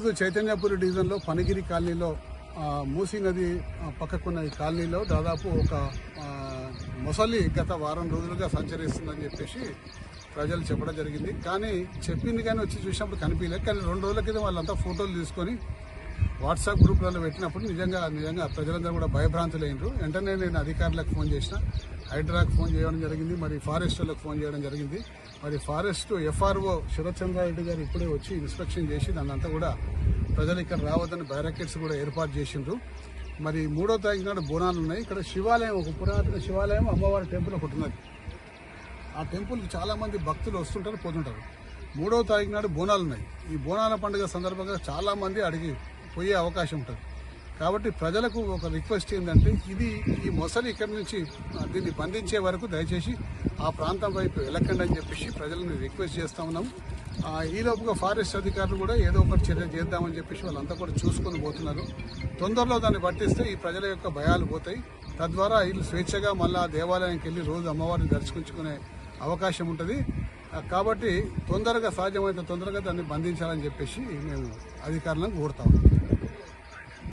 ఈరోజు చైతన్యపురి డివిజన్లో పనిగిరి కాలనీలో మూసీ నది పక్కకున్న ఈ కాలనీలో దాదాపు ఒక మొసలి గత వారం రోజులుగా సంచరిస్తుందని చెప్పేసి ప్రజలు చెప్పడం జరిగింది. కానీ చెప్పింది కానీ వచ్చి చూసినప్పుడు కనిపించలేదు. కానీ రెండు రోజుల క్రితం వాళ్ళంతా ఫోటోలు తీసుకొని వాట్సాప్ గ్రూప్లలో పెట్టినప్పుడు నిజంగా నిజంగా ప్రజలందరూ కూడా భయభ్రాంతులైనరు వెంటనే నేను అధికారులకు ఫోన్ చేసిన హైడ్రాకు ఫోన్ చేయడం జరిగింది మరి ఫారెస్ట్ వాళ్ళకు ఫోన్ చేయడం జరిగింది. మరి ఫారెస్ట్ ఎఫ్ఆర్ఓ శరత్చంద్రారెడ్డి గారు ఇప్పుడే వచ్చి ఇన్స్పెక్షన్ చేసి దాన్నంతా కూడా ప్రజలు ఇక్కడ రావద్దని బ్యారకెట్స్ కూడా ఏర్పాటు చేసిండ్రు. మరి మూడో తారీఖు నాడు బోనాలు ఉన్నాయి. ఇక్కడ శివాలయం ఒక పురాతన శివాలయం అమ్మవారి టెంపుల్ ఒకటి ఉన్నది. ఆ టెంపుల్కి చాలామంది భక్తులు వస్తుంటారు పోతుంటారు. మూడో తారీఖు నాడు బోనాలు ఉన్నాయి. ఈ బోనాల పండుగ సందర్భంగా చాలామంది అడిగి పోయే అవకాశం ఉంటుంది. కాబట్టి ప్రజలకు ఒక రిక్వెస్ట్ ఏంటంటే ఇది ఈ మొసలి ఇక్కడి నుంచి దీన్ని బంధించే వరకు దయచేసి ఆ ప్రాంతం వైపు వెళ్ళకండి అని చెప్పేసి ప్రజలను రిక్వెస్ట్ చేస్తా ఉన్నాం. ఈలోపుగా ఈ లోపుగా ఫారెస్ట్ అధికారులు కూడా ఏదో ఒకటి చర్య చేద్దామని చెప్పేసి వాళ్ళంతా కూడా చూసుకొని పోతున్నారు. తొందరలో దాన్ని పట్టిస్తే ఈ ప్రజల యొక్క భయాలు పోతాయి. తద్వారా వీళ్ళు స్వేచ్ఛగా మళ్ళీ ఆ దేవాలయానికి వెళ్ళి రోజు అమ్మవారిని దర్శించుకునే అవకాశం ఉంటుంది. కాబట్టి తొందరగా సాధ్యమైతే తొందరగా దాన్ని బంధించాలని చెప్పేసి మేము అధికారులను కోరుతాము